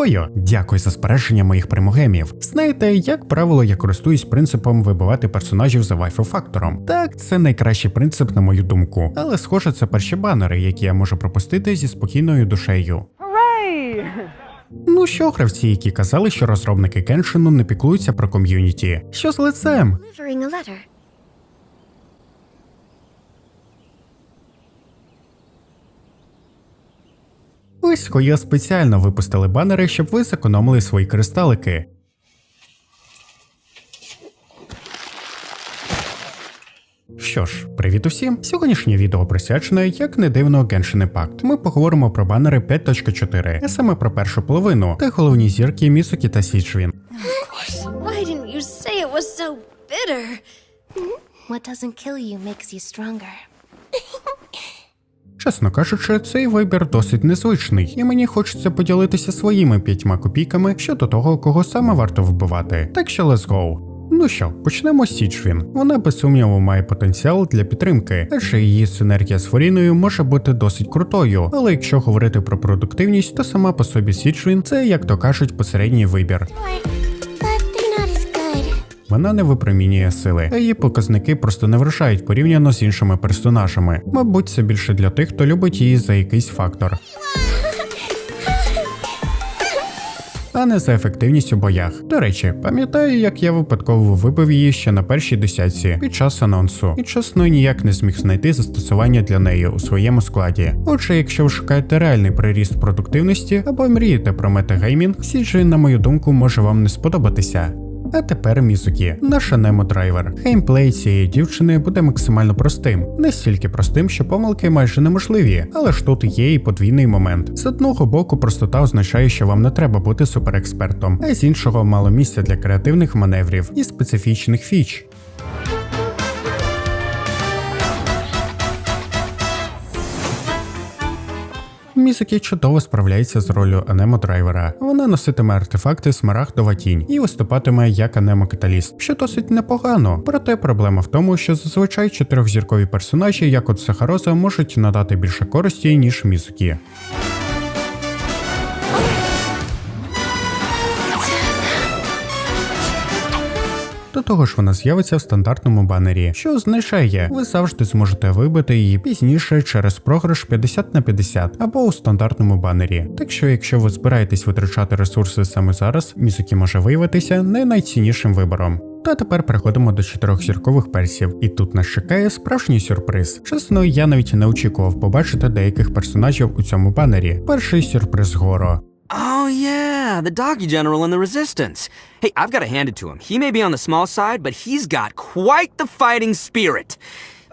Хойо, дякую за збереження моїх примогемів. Знаєте, як правило, я користуюсь принципом вибивати персонажів за вайфу фактором. Так, це найкращий принцип, на мою думку. Але схоже, це перші банери, які я можу пропустити зі спокійною душею. Hooray! Ну що, гравці, які казали, що розробники Кеншину не піклуються про ком'юніті. Що з лицем? Ось Хойо спеціально випустили банери, щоб ви зекономили свої кристалики. Що ж, привіт усім! Сьогоднішнє відео присвячене, як не дивно, Genshin Impact. Ми поговоримо про банери 5.4, а саме про першу половину, та головні зірки Місукі та Січвін. What doesn't kill you makes you stronger. Чесно кажучи, цей вибір досить незвичний, і мені хочеться поділитися своїми п'ятьма копійками щодо того, кого саме варто вбивати. Так що let's go. Ну що, почнемо з Січвін. Вона без сумніву має потенціал для підтримки, адже її синергія з Форіною може бути досить крутою. Але якщо говорити про продуктивність, то сама по собі Січвін це, як то кажуть, посередній вибір. Вона не випромінює сили, а її показники просто не вражають порівняно з іншими персонажами. Мабуть, це більше для тих, хто любить її за якийсь фактор. А не за ефективність у боях. До речі, пам'ятаю, як я випадково вибив її ще на першій десятці під час анонсу, і чесно ніяк не зміг знайти застосування для неї у своєму складі. Отже, якщо ви шукаєте реальний приріст продуктивності або мрієте про метагеймінг, Сіджі, на мою думку, може вам не сподобатися. А тепер Мізукі, наша Немо драйвер. Геймплей цієї дівчини буде максимально простим, настільки простим, що помилки майже неможливі, але ж тут є і подвійний момент. З одного боку, простота означає, що вам не треба бути суперекспертом, а з іншого мало місця для креативних маневрів і специфічних фіч. Мізукі чудово справляється з ролью анемо драйвера. Вона носитиме артефакти Смарагдова тінь і виступатиме як анемо каталіст, що досить непогано. Проте проблема в тому, що зазвичай чотирьохзіркові персонажі, як от Сахароза, можуть надати більше користі, ніж Мізукі. До того ж, вона з'явиться в стандартному банері, що означає, ви завжди зможете вибити її пізніше через програш 50 на 50 або у стандартному банері. Так що, якщо ви збираєтесь витрачати ресурси саме зараз, Мізукі може виявитися не найціннішим вибором. Та тепер переходимо до чотирьохзіркових персів, і тут нас чекає справжній сюрприз. Чесно, я навіть не очікував побачити деяких персонажів у цьому банері. Перший сюрприз Горо. Oh, yeah, the doggy general in the resistance. Hey, I've got to hand it to him. He may be on the small side, but he's got quite the fighting spirit.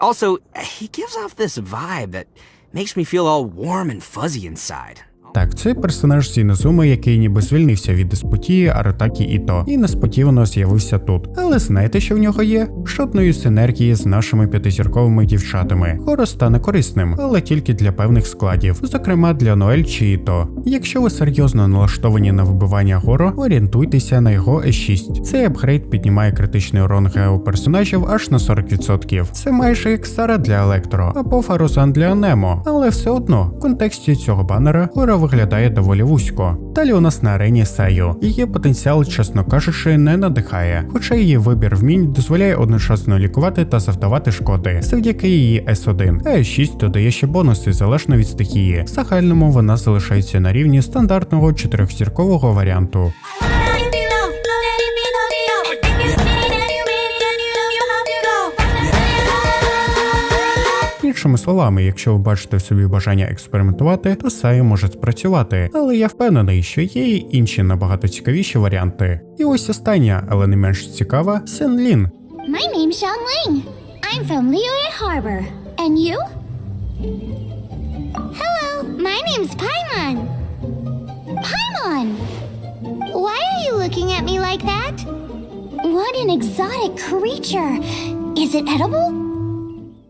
Also, he gives off this vibe that makes me feel all warm and fuzzy inside. Так, це персонаж з Інозуми, який ніби звільнився від диспутії Аротакі Іто і несподівано з'явився тут. Але знаєте, що в нього є? Жодної синергії з нашими п'ятизірковими дівчатами. Хоро стане корисним, але тільки для певних складів, зокрема для Ноель чи Іто. Якщо ви серйозно налаштовані на вибивання Горо, орієнтуйтеся на його E6. Цей апгрейд піднімає критичний урон гео персонажів аж на 40%. Це майже як Сара для Електро або Фарузан для Анемо, але все одно в контексті цього банера Горо виглядає доволі вузько. Далі у нас на арені Саю. Її потенціал, чесно кажучи, не надихає, хоча її вибір вмінь дозволяє одночасно лікувати та завдавати шкоди завдяки її С1. А С6 додає ще бонуси залежно від стихії. В загальному вона залишається на рівні стандартного чотирьохзіркового варіанту. Іншими словами, якщо ви бачите в собі бажання експериментувати, то Саю може спрацювати, але я впевнений, що є й інші набагато цікавіші варіанти. І ось остання, але не менш цікава, Сен Лін. My name's Xiang Ling. I'm from Liyue Harbor. And you? Hello, my name's Paimon. Paimon! Why are you looking at me like that? What an exotic creature. Is it edible?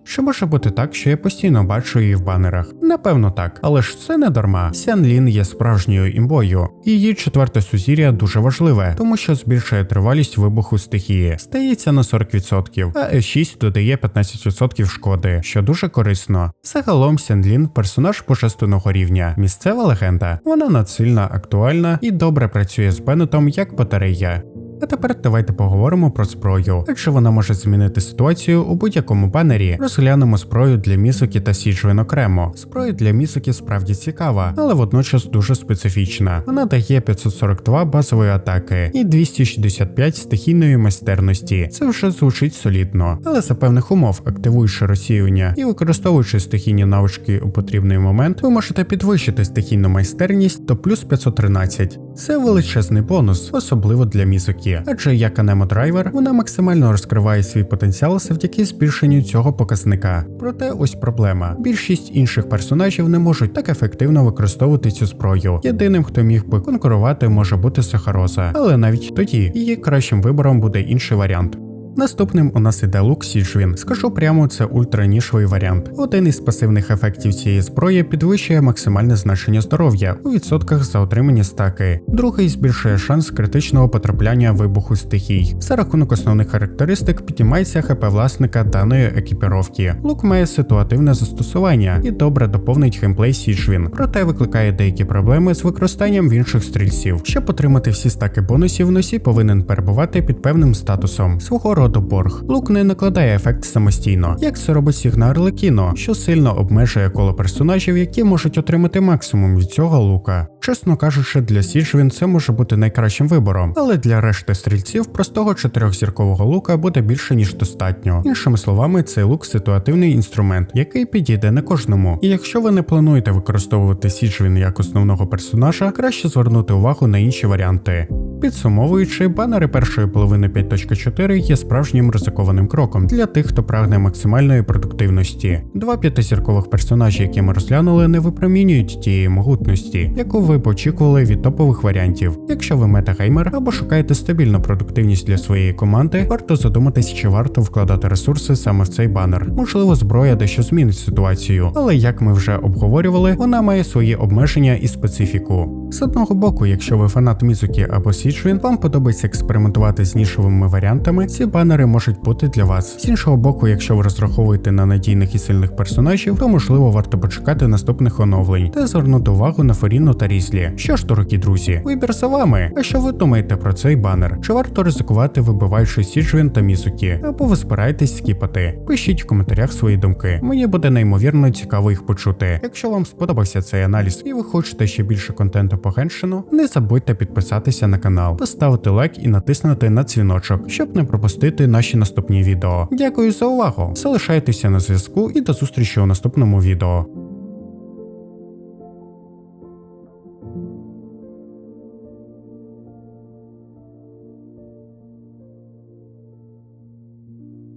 Що може бути так, що я постійно бачу її в банерах? Напевно так, але ж це не дарма. Сян Лін є справжньою імбою. Її четверте сузір'я дуже важливе, тому що збільшує тривалість вибуху стихії, стається на 40%, а Е6 додає 15% шкоди, що дуже корисно. Загалом Сян Лін персонаж божественного рівня, місцева легенда. Вона надсильна, актуальна і добре працює з Беннетом як батарея. А тепер давайте поговоримо про зброю. Адже вона може змінити ситуацію у будь-якому банері. Розглянемо зброю для місоки та Сіджвен окремо. Зброя для місоки справді цікава, але водночас дуже специфічна. Вона дає 542 базової атаки і 265 стихійної майстерності. Це вже звучить солідно, але за певних умов, активуючи розсіювання і використовуючи стихійні навички у потрібний момент, ви можете підвищити стихійну майстерність до плюс 513. Це величезний бонус, особливо для мізокі, адже як Анемо драйвер вона максимально розкриває свій потенціал завдяки збільшенню цього показника. Проте ось проблема: більшість інших персонажів не можуть так ефективно використовувати цю зброю. Єдиним, хто міг би конкурувати, може бути Сахароза, але навіть тоді її кращим вибором буде інший варіант. Наступним у нас іде лук Сіджвін. Скажу прямо, це ультранішовий варіант. Один із пасивних ефектів цієї зброї підвищує максимальне значення здоров'я у відсотках за отримані стаки. Другий збільшує шанс критичного потрапляння вибуху стихій. За рахунок основних характеристик піднімається ХП власника даної екіпіровки. Лук має ситуативне застосування і добре доповнить геймплей Сіджвін, проте викликає деякі проблеми з використанням в інших стрільців. Щоб отримати всі стаки бонусів, носій повинен перебувати під певним статусом свого роду борг. Лук не накладає ефект самостійно, як це робить Сігна Арлекіно, що сильно обмежує коло персонажів, які можуть отримати максимум від цього лука. Чесно кажучи, для Сіджвін це може бути найкращим вибором, але для решти стрільців простого чотирьохзіркового лука буде більше ніж достатньо. Іншими словами, цей лук ситуативний інструмент, який підійде не кожному. І якщо ви не плануєте використовувати Сіджвін як основного персонажа, краще звернути увагу на інші варіанти. Підсумовуючи, банери першої половини 5.4 є справжнім ризикованим кроком для тих, хто прагне максимальної продуктивності. Два п'ятизіркових персонажі, які ми розглянули, не випромінюють тієї могутності, яку ви б очікували від топових варіантів. Якщо ви метагеймер або шукаєте стабільну продуктивність для своєї команди, варто задуматись, чи варто вкладати ресурси саме в цей банер. Можливо, зброя дещо змінить ситуацію, але як ми вже обговорювали, вона має свої обмеження і специфіку. З одного боку, якщо ви фанат Мізуки або Січвін, вам подобається експериментувати з нішовими варіантами, ці банери можуть бути для вас. З іншого боку, якщо ви розраховуєте на надійних і сильних персонажів, то можливо варто почекати наступних оновлень та звернути увагу на Форіну та Різлі. Що ж, дорогі друзі, вибір за вами. А що ви думаєте про цей банер? Чи варто ризикувати, вибиваючи Сіджвін та Мізуки? Або ви збираєтесь скіпати? Пишіть в коментарях свої думки. Мені буде неймовірно цікаво їх почути. Якщо вам сподобався цей аналіз і ви хочете ще більше контенту по геншину, не забудьте підписатися на канал, поставити лайк і натиснути на дзвіночок, щоб не пропустити наші наступні відео. Дякую за увагу! Залишайтеся на зв'язку і до зустрічі у наступному відео.